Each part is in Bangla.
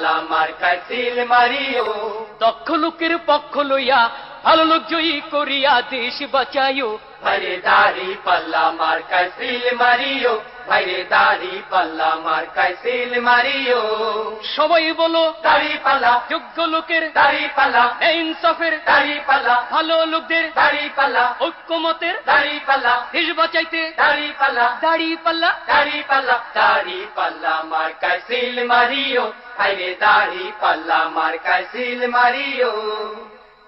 পাল্লা মার কাছিল মারিও। দক্ষ লোকের পক্ষ লইয়া ভালো লোক জয়ী করিয়া দেশ বাঁচাইও। ভাইরে দাড়ি পাল্লা মার্কায় সিল মারিও। ভাইরে দাড়ি পাল্লা মার্কায় সিল মারিও। সবাই বলো দাড়ি পাল্লা। যোগ্য লোকের দাড়ি পাল্লা। ইনসাফের দাড়ি পাল্লা। ভালো লোকদের দাড়ি পাল্লা। ঐক্যমতের দাড়ি পাল্লা। দেশ বাঁচাইতে। দাড়ি পাল্লা। দাড়ি পাল্লা। দাড়ি পাল্লা। দাড়ি পাল্লা মার্কায় সিল মারিও। ভাইরে দাড়ি পাল্লা মার্কায় সিল মারিও।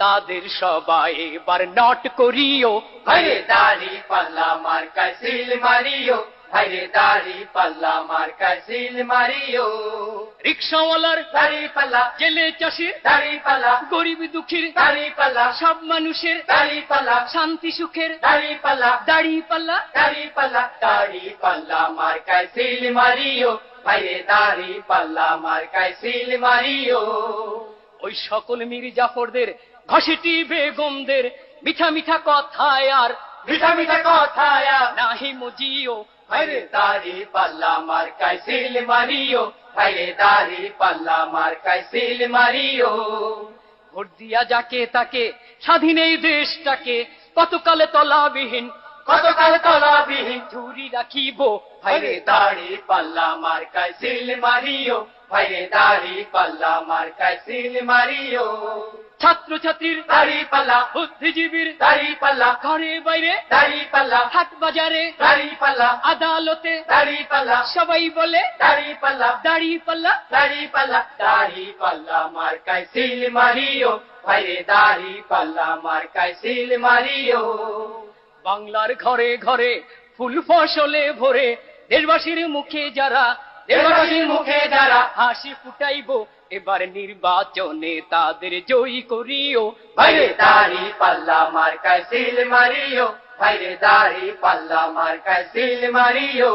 তাদের সবাই এবার নট করিও। ভাইরে দাড়ি পাল্লা মার্কায় সিল মারিও। ভাইরে দাড়ি পাল্লা মার্কায় সিল মারিও। রিক্সাওয়ালার দাড়ি পাল্লা। জেলে চাষির দাড়ি পাল্লা। গরিব দুঃখীর দাড়ি পাল্লা। সব মানুষের দাড়ি পাল্লা। শান্তি সুখের দাড়ি পাল্লা। দাড়ি পাল্লা। দাড়ি পাল্লা। দাড়ি পাল্লা মার্কায় সিল মারিও। ভাইরে দাড়ি পাল্লা মার্কায় সিল মারিও। ওই সকল মীর জাফরদের ঘষেটি বেগমদের মিঠা মিঠা কথায় আর মিঠা মিঠা কথায়া নাহি মজিও ভাইরে দাড়ি পাল্লা মার্কায় সিল মারিও ভাইরে দাড়ি পাল্লা মার্কায় সিল মারিও। ভোট দিয়া যাকে তাকে স্বাধীন এই দেশটাকে কতকালে তলাবিহীন কতকাল তলাবিহীন। ঝুরি রাখিব ভাইরে দাড়ি পাল্লা মার্কায় সিল মারিও ভাইরে দাড়ি পাল্লা মার্কায় সিল মারিও। ছাত্র ছাত্রীর দাড়ি পাল্লা। বুদ্ধিজীবীর দাড়ি পাল্লা। ঘরে বাইরে দাড়ি পাল্লা। হাট বাজারে দাড়ি পাল্লা। আদালতে দাড়ি পাল্লা। সবাই বলে দাড়ি পাল্লা। দাড়ি পাল্লা। দাড়ি পাল্লা। দাড়ি পাল্লা মার্কায় সিল মারিও। ভাইরে দাড়ি পাল্লা মার্কায় সিল মারিও। বাংলার ঘরে ঘরে ফুল ফসলে ভরে দেশবাসীর মুখে যারা দেশবাসীর মুখে যারা হাসি ফুটাইব এবার নির্বাচনে তাদের জয়ী করিও। ভাইরে দাড়ি পাল্লা মার্কায় সিল মারিও। ভাইরে দাড়ি পাল্লা মার্কায় সিল মারিও।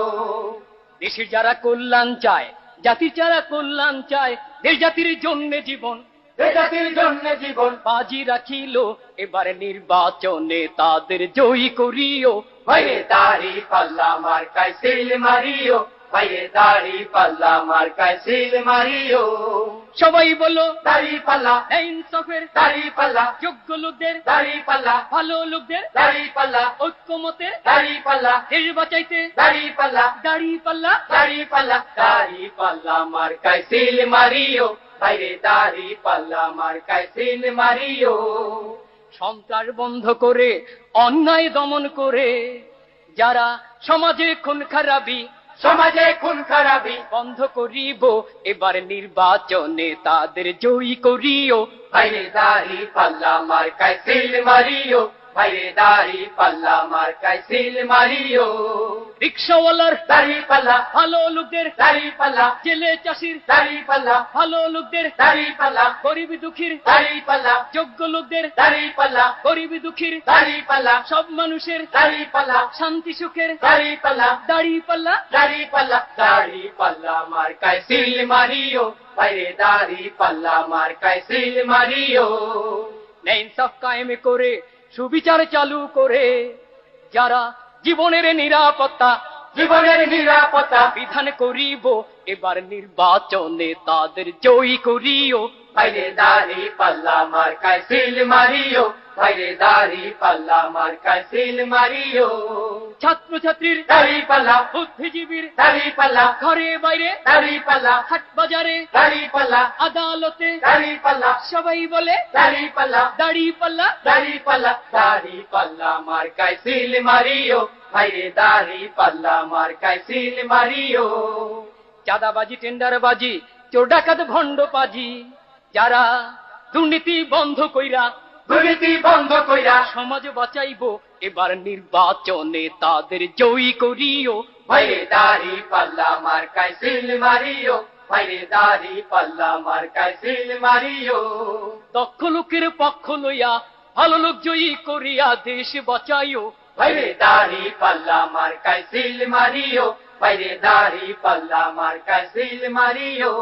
দেশের যারা কল্যাণ চায় জাতির যারা কল্যাণ চায় দেশ জাতির জন্য জীবন। জাতির জন্য জীবন। বাজি রাখিল এবার নির্বাচনে তাদের জয়ী করিও। ভাইরে দাড়ি পাল্লা মার্কায় সিল মারিও। ভাইরে দাড়ি পাল্লা মার্কায় সিল মারিও। সবাই বলো দাড়ি পাল্লা ইনসাফের দাড়ি পাল্লা যোগ্য লোকদের দাড়ি পাল্লা ভালো লোকদের দাড়ি পাল্লা ঐক্যমতের দাড়ি পাল্লা দেশ বাঁচাইতে দাড়ি পাল্লা দাড়ি পাল্লা দাড়ি পাল্লা দাড়ি পাল্লা মার্কায় সিল মারিও। ভাইরে দাড়ি পাল্লা মার্কায় সিল মারিও। সন্ত্রাস বন্ধ করে অন্যায় দমন করে যারা সমাজে খুন খারাপি সমাজে খুন খারাপি। বন্ধ করিব এবার নির্বাচনে তাদের জয়ী করিও। ভাইরে দাড়ি পাল্লা মার্কায় সিল মারিও ভাইরে দাড়ি পাল্লা মার্কায় সিল মারিও। রিক্সাওয়ালার দাড়ি পাল্লা ভালো লোকদের দাড়ি পাল্লা জেলে চাষির দাড়ি পাল্লা ভালো লোকদের দাড়ি পাল্লা গরিব দুঃখীর দাড়ি পাল্লা যোগ্য লোকদের দাড়ি পাল্লা গরিব দুঃখীর দাড়ি পাল্লা সব মানুষের দাড়ি পাল্লা শান্তি সুখের দাড়ি পাল্লা দাড়ি পাল্লা দাড়ি পাল্লা দাড়ি পাল্লা মার্কায় সিল মারিও ভাইরে দাড়ি পাল্লা মার্কায় সিল মারিও। সব কায়েম করে সুবিচার চালু করে যারা জীবনের নিরাপত্তা জীবনের নিরাপত্তা। বিধান করিব এবার নির্বাচনে তাদের জয়ী করিও। ভাইরে দাড়ি পাল্লা মার্কায় সিল মারিও ভাইরে দাড়ি পাল্লা মার্কায় সিল মারিও। ছাত্র ছাত্রীর দাড়ি পাল্লা বুদ্ধিজীবীর দাড়ি পাল্লা ঘরে বাইরে দাড়ি পাল্লা হাট বাজারে দাড়ি পাল্লা আদালতে দাড়ি পাল্লা সবাই বলে দাড়ি পাল্লা দাড়ি পাল্লা দাড়ি পাল্লা দাড়ি পাল্লা মার্কায় সিল মারিও। ভাইরে দাড়ি পাল্লা মার্কায় সিল মারিও। চাঁদাবাজি টেন্ডারবাজি চোর ডাকাত ভণ্ড পাজি যারা দুর্নীতি বন্ধ কইরা দুর্নীতি বন্ধ কইরা সমাজ বাঁচাইব এবার নির্বাচনে তাদের জয়ী করিও। ভাইরে দাড়ি পাল্লা মার্কায় সিল মারিও ভাইরে দাড়ি পাল্লা মার্কায় সিল মারিও। দক্ষ লোকের পক্ষ লইয়া ভালো লোক জয়ী করিয়া দেশ বাঁচাইও। ভাইরে দাড়ি পাল্লা মার্কায় সিল মারিও দাড়ি পাল্লা সিল মারিও।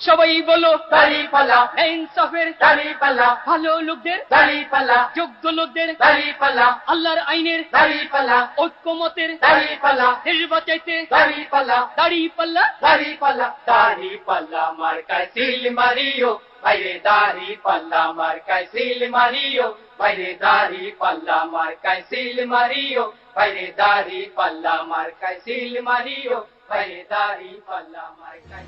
সবাই বলো দাড়ি পাল্লা। ইনসাফের দাড়ি পাল্লা। ভালো লোকদের। দাড়ি পাল্লা। যোগ্য লোকদের। দাড়ি পাল্লা। আল্লাহর আইনের দাড়ি পাল্লা। ঐক্যমতের দাড়ি পাল্লা। দেশ বাঁচাইতে। দাড়ি পাল্লা। দাড়ি পাল্লা। দাড়ি পাল্লা। দাড়ি পাল্লা মার্কায় সিল মারিও। ভাইরে দাড়ি পাল্লা মার্কায় সিল মারিও। ভাইরে দাড়ি পাল্লা মার্কায় সিল মারিও। ভাইরে দাড়ি পাল্লা মার্কায় সিল মারিও ভাইরে দাড়ি পাল্লা মার্কায়